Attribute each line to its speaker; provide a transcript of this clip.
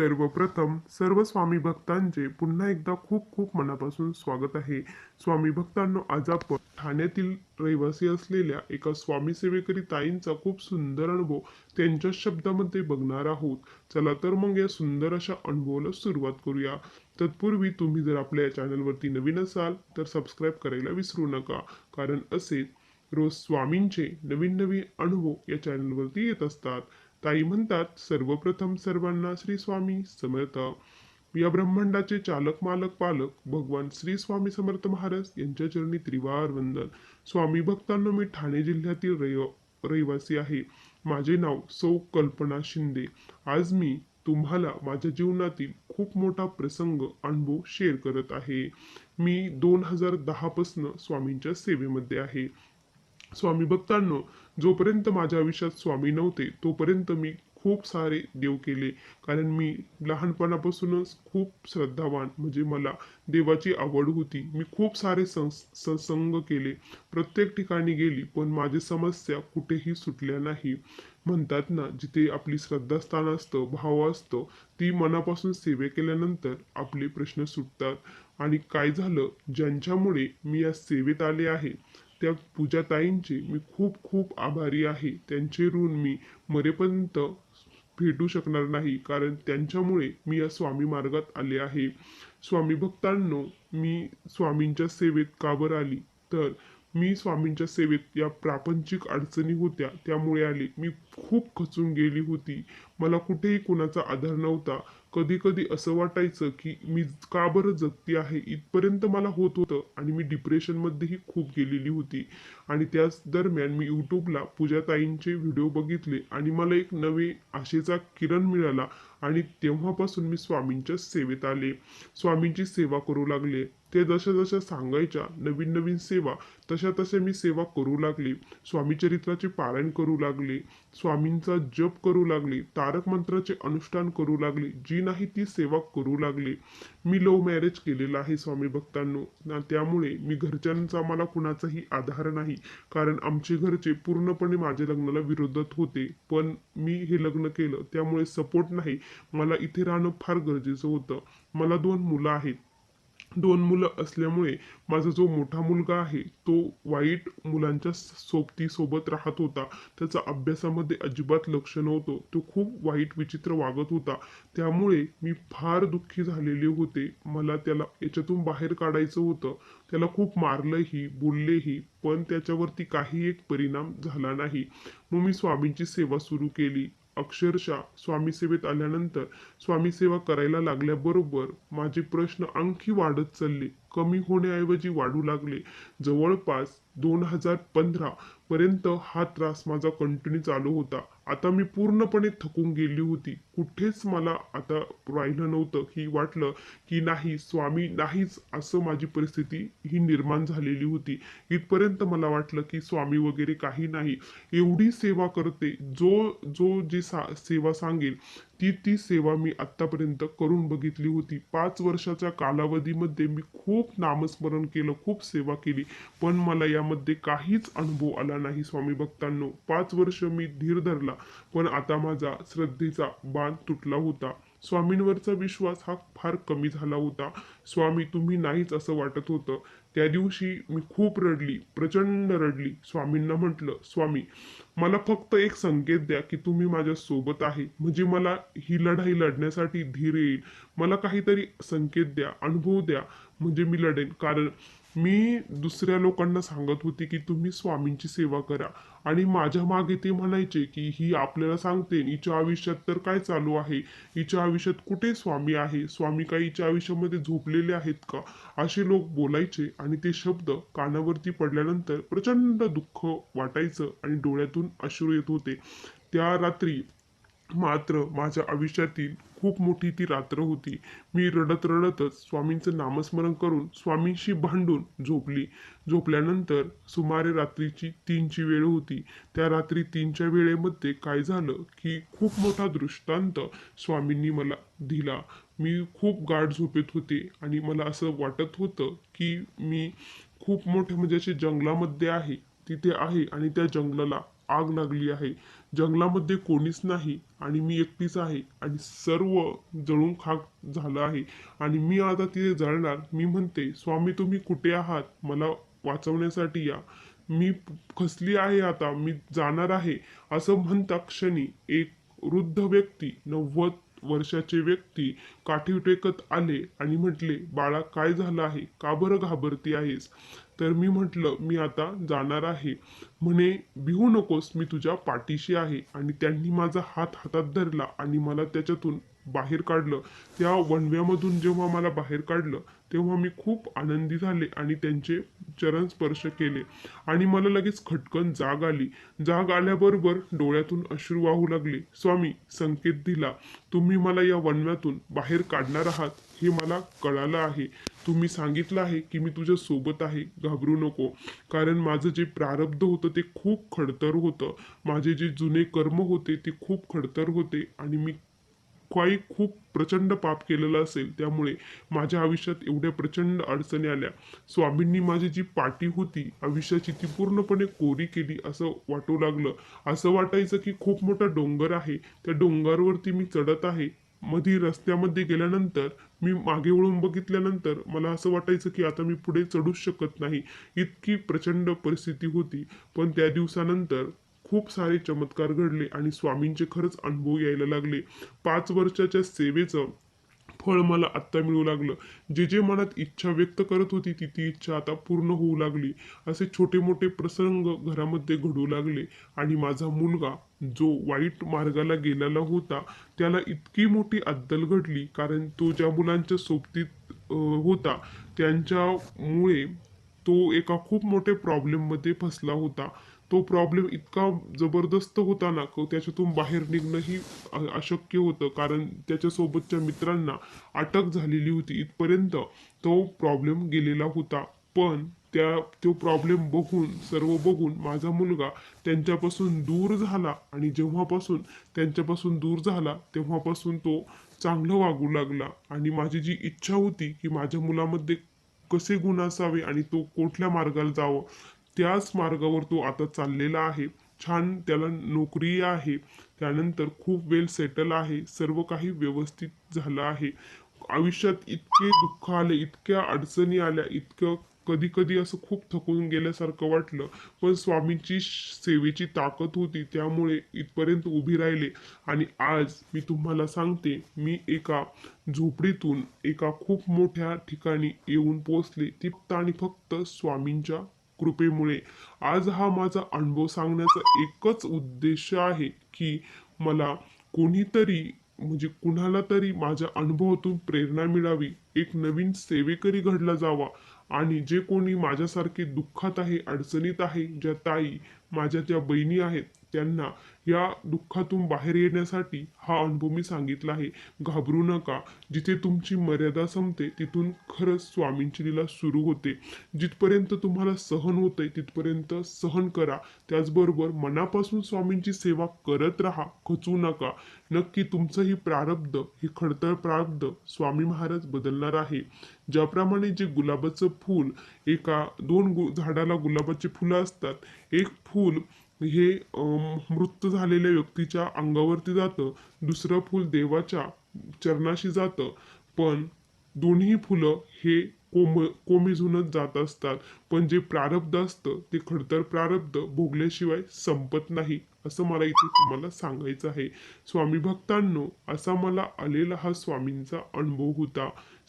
Speaker 1: सर्वप्रथम सर्व स्वामी भक्तांचे पुन्हा एकदा खूप खूप मनापासून स्वागत आहे. स्वामी भक्तांनो आज आपण ठाण्यातील रहिवासी असलेल्या एका स्वामी सेवेकरी ताईंचा खूप सुंदर अनुभव त्यांच्या शब्दामध्ये बघणार आहोत. चला तर मग या सुंदर अशा अनुभवाला सुरुवात करूया. तत्पूर्वी तुम्ही जर आपल्या या चॅनलवरती नवीन असाल तर सबस्क्राईब करायला विसरू नका. कारण असे रोज स्वामींचे नवीन नवीन अनुभव या चॅनलवरती येत असतात. ताई म्हणतात सर्वप्रथम सर्वांना श्री स्वामी समर्थ. या ब्रह्मांडाचे चालक मालक पालक भगवान श्री स्वामी समर्थ महाराज यांच्या चरणी त्रिवार वंदन. स्वामी भक्तांनो मी ठाणे जिल्ह्यातील रहिव रहिवासी आहे. माझे नाव सौ कल्पना शिंदे. आज मी तुम्हाला माझ्या जीवनातील खूप मोठा प्रसंग अनुभव शेअर करत आहे. मी दोन हजार दहापासनं स्वामींच्या सेवेमध्ये आहे. स्वामी भक्तांनो जोपर्यंत माझ्या आयुष्यात स्वामी नव्हते तोपर्यंत मी खूप सारे देव केले. कारण मी लहानपणापासूनच खूप श्रद्धावान म्हणजे मला देवाची आवड होती. मी खूप सारे संस सत्संग केले. प्रत्येक ठिकाणी गेली पण माझी समस्या कुठेही सुटल्या नाही. म्हणतात ना जिथे आपली श्रद्धास्थान असतं भाव असतं ती मनापासून सेवे केल्यानंतर आपले प्रश्न सुटतात. आणि काय झालं? ज्यांच्यामुळे मी या सेवेत आले आहे त्या पूजाताईंचे मी खूप खूप आभारी आहे. त्यांचे ऋण मी मरेपर्यंत भेटू शकणार नाही कारण त्यांच्यामुळे मी या स्वामी मार्गात आले आहे. स्वामी भक्तांनो मी स्वामींच्या सेवेत काबर आली. तर मी स्वामींच्या सेवेत या प्रापंचिक अडचणी होत्या त्यामुळे आले. मी खूप खचून गेली होती. मला कुठेही कुणाचा आधार नव्हता. कधी कधी असं वाटायचं की मी का बरं जगती आहे? इथपर्यंत मला होत होतं आणि मी डिप्रेशनमध्येही खूप गेलेली होती. आणि त्याच दरम्यान मी यूट्यूबला पूजाताईंचे व्हिडिओ बघितले आणि मला एक नवे आशेचा किरण मिळाला आणि तेव्हापासून मी स्वामींच्या सेवेत आले. स्वामींची सेवा करू लागले. ते जशा जशा सांगायच्या नवीन नवीन सेवा तशा तशा मी सेवा करू लागले. स्वामी चरित्राचे पारायण करू लागले. स्वामींचा जप करू लागले. तारक मंत्राचे अनुष्ठान करू लागले. जी नाही ती सेवा करू लागले. मी लव्ह मॅरेज केलेला आहे स्वामी भक्तांनो. ना त्यामुळे मी घरच्यांचा मला कुणाचाही आधार नाही. कारण आमचे घरचे पूर्णपणे माझ्या लग्नाला विरोधात होते. पण मी हे लग्न केलं त्यामुळे सपोर्ट नाही. मला इथे राहणं फार गरजेचं होतं. मला दोन मुलं आहेत. दोन मुलं असल्यामुळे माझा जो मोठा मुलगा आहे तो वाईट मुलांच्या सोबतीसोबत राहत होता. त्याचा अभ्यासामध्ये अजिबात लक्ष नव्हतं. तो खूप वाईट विचित्र वागत होता. त्यामुळे मी फार दुःखी झालेले होते. मला त्याला याच्यातून बाहेर काढायचं होतं. त्याला खूप मारलंही बोललेही पण त्याच्यावरती काही एक परिणाम झाला नाही. मग मी स्वामींची सेवा सुरू केली. अक्षरशः स्वामी सेवेत आल्यानंतर स्वामीसेवा करायला लागल्याबरोबर माझे प्रश्न आणखी वाढत चालले. कमी होण्याऐवजी वाढू लागले. जवळपास दोन हजार पंधरा पर्यंत हा त्रास माझा कंटिन्यू चालू होता. आता मी पूर्णपणे थकून गेली होती. कुठेच मला आता राहिलं नव्हतं. की वाटलं की नाही स्वामी नाहीच असं माझी परिस्थिती ही निर्माण झालेली होती. इथपर्यंत मला वाटलं की स्वामी वगैरे काही नाही. एवढी सेवा करते. जो जो जी सा सेवा सांगेल ती ती सेवा मी आत्तापर्यंत करून बघितली होती. पाच वर्षाच्या कालावधीमध्ये मी खूप नामस्मरण केलं खूप सेवा केली. पण मला यामध्ये काहीच अनुभव आला नाही स्वामी भक्तांनो. पाच वर्ष मी धीर धरला पण आता माझा श्रद्धेचा बांध तुटला होता. स्वामींवरचा विश्वास हा फार कमी झाला होता. स्वामी तुम्ही नाहीच असं वाटत होतं. त्या दिवशी मी खूप रडली प्रचंड रडली. स्वामींना म्हटलं स्वामी मला फक्त एक संकेत द्या की तुम्ही माझ्या सोबत आहे. म्हणजे मला ही लढाई लढण्यासाठी धीर येईल. मला काहीतरी संकेत द्या अनुभव द्या. म्हणजे मी लढेन. कारण मी दुसऱ्या लोकांना सांगत होते की तुम्ही स्वामींची सेवा करा. आणि माझ्या मागे ते म्हणायचे की ही आपल्याला सांगते हिच्या आयुष्यात तर काय चालू आहे? हिच्या आयुष्यात कुठे स्वामी आहे? स्वामी काय हिच्या आयुष्यामध्ये झोपलेले आहेत का? असे लोक बोलायचे आणि ते शब्द कानावरती पडल्यानंतर प्रचंड दुःख वाटायचं आणि डोळ्यातून अश्रू येत होते. त्या रात्री मात्र माझ्या आयुष्यातील खूप मोठी ती रात्र होती. मी रडत रडतच स्वामींचं नामस्मरण करून स्वामींशी भांडून झोपली. झोपल्यानंतर सुमारे रात्रीची तीनची वेळ होती. त्या रात्री तीनच्या वेळेमध्ये काय झालं की खूप मोठा दृष्टांत स्वामींनी मला दिला. मी खूप गाढ झोपेत होते आणि मला असं वाटत होतं की मी खूप मोठ्या म्हणजे असे जंगलामध्ये आहे तिथे आहे आणि त्या जंगलाला आग लागली आहे. जंगलामध्ये कोणीच नाही आणि मी एकटीच आहे आणि सर्व जळून खाक झालं आहे. आणि मी आता तिथे जळणार मी म्हणते स्वामी तुम्ही कुठे आहात? मला वाचवण्यासाठी या. मी खसली आहे आता. मी जाणार आहे. असं म्हणता क्षणी एक वृद्ध व्यक्ती नव्वद वर्षाचे व्यक्ती काठी टेकत आले आणि म्हटले बाळा काय झालं आहे? का बरं घाबरती आहेस? तर मी म्हटलं मी आता जाणार आहे. म्हणे भिवू नकोस मी तुझ्या पाठीशी आहे. आणि त्यांनी माझा हात हातात धरला आणि मला त्याच्यातून बाहेर काढलं. त्या वणव्यामधून जेव्हा मला बाहेर काढलं तेव्हा मी खूप आनंदी झाले आणि त्यांचे चरण स्पर्श केले. आणि मला लगेच खटकन जाग आली. जाग आल्याबरोबर डोळ्यातून अश्रू वाहू लागले. स्वामी संकेत दिला. तुम्ही मला या वणव्यातून बाहेर काढणार आहात. हे मला कळालं आहे. तुम्ही सांगितलं आहे की मी तुझ्या सोबत आहे. घाबरू नको. कारण माझं जे प्रारब्ध होतं ते खूप खडतर होतं. माझे जे जुने कर्म होते ते खूप खडतर होते आणि मी काही खूप प्रचंड पाप केलेलं असेल. त्यामुळे माझ्या आयुष्यात एवढ्या प्रचंड अडचणी आल्या. स्वामींनी माझी जी पाठी होती आयुष्याची ती पूर्णपणे कोरी केली असं वाटू लागलं. असं वाटायचं की खूप मोठा डोंगर आहे. त्या डोंगरावरती मी चढत आहे. मधी रस्त्यामध्ये गेल्यानंतर मी मागे वळून बघितल्यानंतर मला असं वाटायचं की आता मी पुढे चढूच शकत नाही. इतकी प्रचंड परिस्थिती होती. पण त्या दिवसानंतर खूप सारे चमत्कार घडले आणि स्वामींचे खरंच अनुभव यायला लागले. पाच वर्षाच्या सेवेचं फळ मला आत्ता मिळू लागलं. जे जे मनात इच्छा व्यक्त करत होती ती ती इच्छा आता पूर्ण होऊ लागली. असे छोटे मोठे प्रसंग घरामध्ये घडू लागले आणि माझा मुलगा जो वाईट मार्गाला गेलेला होता त्याला इतकी मोठी अद्दल घडली. कारण तो ज्या मुलांच्या सोबतीत होता त्यांच्यामुळे तो एका खूप मोठ्या प्रॉब्लेममध्ये फसला होता. तो प्रॉब्लेम इतका जबरदस्त होता ना की त्याच्यातून बाहेर निघणंही अशक्य होतं. कारण त्याच्यासोबतच्या मित्रांना अटक झालेली होती. इथपर्यंत तो प्रॉब्लेम गेलेला होता. पण त्या तो प्रॉब्लेम बघून सर्व बघून माझा मुलगा त्यांच्यापासून दूर झाला आणि जेव्हापासून त्यांच्यापासून दूर झाला तेव्हापासून तो चांगलं वागू लागला. आणि माझी जी इच्छा होती की माझ्या मुलामध्ये कसे गुण असावे आणि तो कुठल्या मार्गाला जावं त्याच मार्गावर तो आता चाललेला आहे. छान त्याला नोकरी आहे. त्यानंतर खूप वेल सेटल आहे. सर्व काही व्यवस्थित झालं आहे. आयुष्यात इतके दुःख आले इतक्या अडचणी आल्या इतकं कधी कधी असं खूप थकून गेल्यासारखं वाटलं. पण स्वामींची सेवेची ताकद होती त्यामुळे इथपर्यंत उभी राहिले. आणि आज मी तुम्हाला सांगते मी एका झोपडीतून एका खूप मोठ्या ठिकाणी येऊन पोचले ती फक्त आणि फक्त स्वामींच्या कृपेमुळे. आज हा माझा अनुभव सांगण्याचा एकच उद्देश आहे की मला कोणीतरी म्हणजे कुणाला तरी माझ्या अनुभवातून प्रेरणा मिळावी. एक नवीन सेवेकरी घडला जावा. आणि जे कोणी माझ्यासारखे दुःखात आहे अडचणीत आहे ज्या ताई माझ्या ज्या बहिणी आहेत त्यांना या दुःखातून बाहेर येण्यासाठी हा अनुभव मी सांगितला आहे. घाबरू नका. जिथे तुमची मर्यादा संपते तिथून खरंच स्वामींची लीला सुरू होते. जिथपर्यंत तुम्हाला सहन होतंय तिथपर्यंत सहन करा. त्याचबरोबर मनापासून स्वामींची सेवा करत राहा. खचू नका. नक्की तुमचं ही प्रारब्ध हे खडतर प्रारब्ध स्वामी महाराज बदलणार आहे. ज्याप्रमाणे जे गुलाबाचं फूल एका दोन गु झाडाला गुलाबाची फुलं असतात. एक फूल हे मृत्यू मृत झालेल्या व्यक्तीच्या अंगावरती जातं. दुसरं फूल देवाच्या चरणाशी जातं. पण दोन्ही फुलं हे कोम कोमेजूनच जात असतात. पण जे प्रारब्ध असतं ते खडतर प्रारब्ध भोगल्याशिवाय संपत नाही असं मला इथे तुम्हाला सांगायचं आहे. स्वामी भक्तांनो असा मला आलेला हा स्वामींचा अनुभव होता.